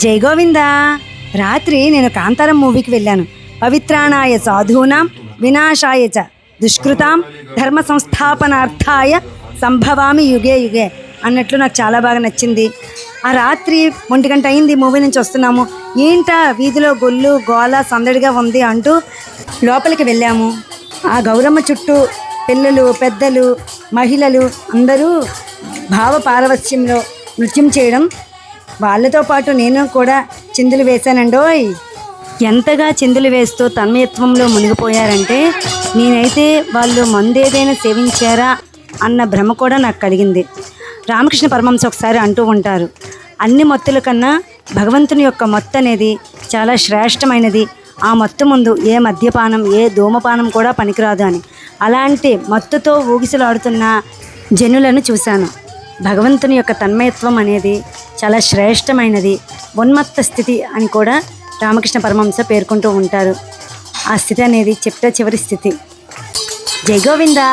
జై గోవిందా. రాత్రి నేను కాంతారం మూవీకి వెళ్ళాను. పవిత్రాణాయ సాధూనాం వినాశాయ చ దుష్కృతాం ధర్మ సంస్థాపనార్థాయ సంభవామి యుగే యుగే అన్నట్లు నాకు చాలా బాగా నచ్చింది. ఆ రాత్రి ఒంటి గంట అయింది మూవీ నుంచి వస్తున్నాము. ఏంటా వీధిలో గొల్లు గోల సందడిగా ఉంది అంటూ లోపలికి వెళ్ళాము. ఆ గౌరమ్మ చుట్టూ పిల్లలు పెద్దలు మహిళలు అందరూ భావ పారవస్యంలో నృత్యం చేయడం వాళ్ళతో పాటు నేను కూడా చిందులు వేశానండోయ్. ఎంతగా చిందులు వేస్తూ తన్మయత్వంలో మునిగిపోయారంటే నేనైతే వాళ్ళు మందేదైనా సేవించారా అన్న భ్రమ కూడా నాకు కలిగింది. రామకృష్ణ పరమహంస ఒకసారి అంటూ ఉంటారు అన్ని మత్తుల కన్నా భగవంతుని యొక్క మత్తు అనేది చాలా శ్రేష్టమైనది. ఆ మత్తు ముందు ఏ మద్యపానం ఏ ధూమపానం కూడా పనికిరాదు అని. అలాంటి మత్తుతో ఊగిసలాడుతున్న జనులను చూశాను. భగవంతుని యొక్క తన్మయత్వం అనేది చాలా శ్రేష్టమైనది ఉన్మత్త స్థితి అని కూడా రామకృష్ణ పరమహంస పేర్కొంటూ ఉంటారు. ఆ స్థితి అనేది చిట్ట చివరి స్థితి. జై గోవిందా!